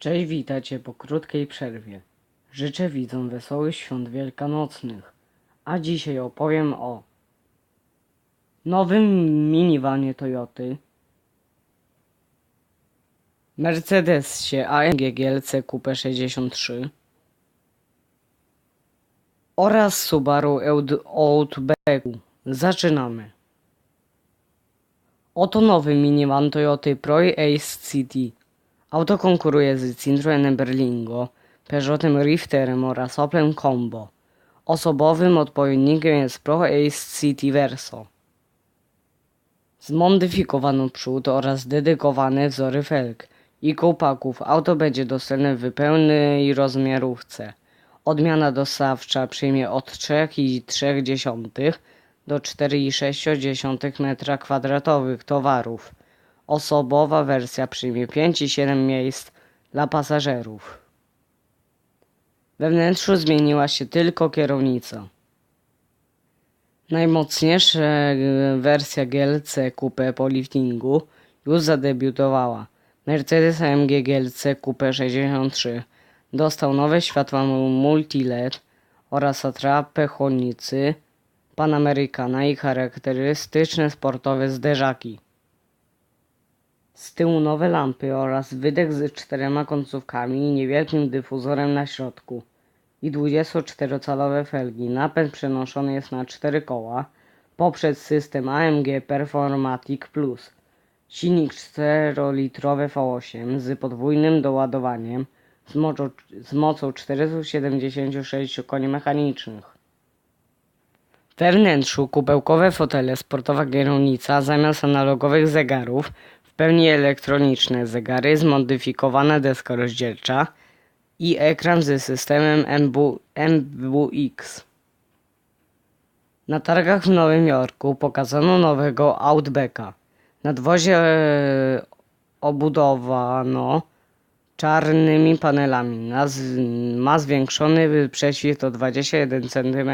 Cześć, witajcie po krótkiej przerwie. Życzę widzom wesołych świąt wielkanocnych, a dzisiaj opowiem o nowym minivanie Toyoty, Mercedesie AMG GLC Coupe 63 oraz Subaru Out- Outbacku. Zaczynamy. Oto nowy minivan Toyoty Pro Ace City. Auto konkuruje z Citroenem Berlingo, Peugeotem Rifterem oraz Oplem Combo. Osobowym odpowiednikiem jest Pro Ace City Verso. Zmodyfikowano przód oraz dedykowane wzory felg i kołpaków. Auto będzie dostępne w pełnej rozmiarówce. Odmiana dostawcza przyjmie od 3,3 do 4,6 m2 towarów. Osobowa wersja przyjmie 5 i 7 miejsc dla pasażerów. We wnętrzu zmieniła się tylko kierownica. Najmocniejsza e, wersja GLC Coupe po liftingu już zadebiutowała. Mercedes AMG GLC Coupe 63 dostał nowe światła multiled oraz atrapę chłodnicy Panamericana i charakterystyczne sportowe zderzaki. Z tyłu nowe lampy oraz wydech z czterema końcówkami i niewielkim dyfuzorem na środku. I 24-calowe felgi. Napęd przenoszony jest na cztery koła poprzez system AMG Performatic Plus. Silnik 4-litrowy V8 z podwójnym doładowaniem z mocą, z mocą 476 koni mechanicznych. We wnętrzu kubełkowe fotele, sportowa kierownica zamiast analogowych zegarów, pełni elektroniczne zegary, zmodyfikowana deska rozdzielcza i ekran ze systemem MB, MBUX. Na targach w Nowym Jorku pokazano nowego Outbacka. Nadwozie e, obudowano czarnymi panelami. Ma zwiększony prześwit o 21 cm.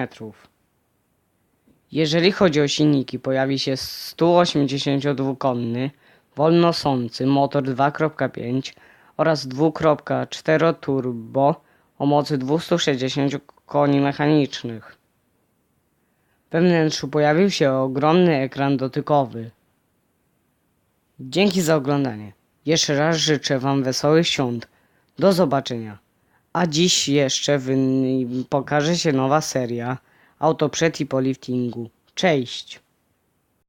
Jeżeli chodzi o silniki, pojawi się 182-konny, wolnosący motor 2.5 oraz 2.4 turbo o mocy 260 koni mechanicznych. We wnętrzu pojawił się ogromny ekran dotykowy. Dzięki za oglądanie. Jeszcze raz życzę Wam wesołych świąt. Do zobaczenia. A dziś jeszcze pokaże się nowa seria Auto przed i po liftingu. Cześć!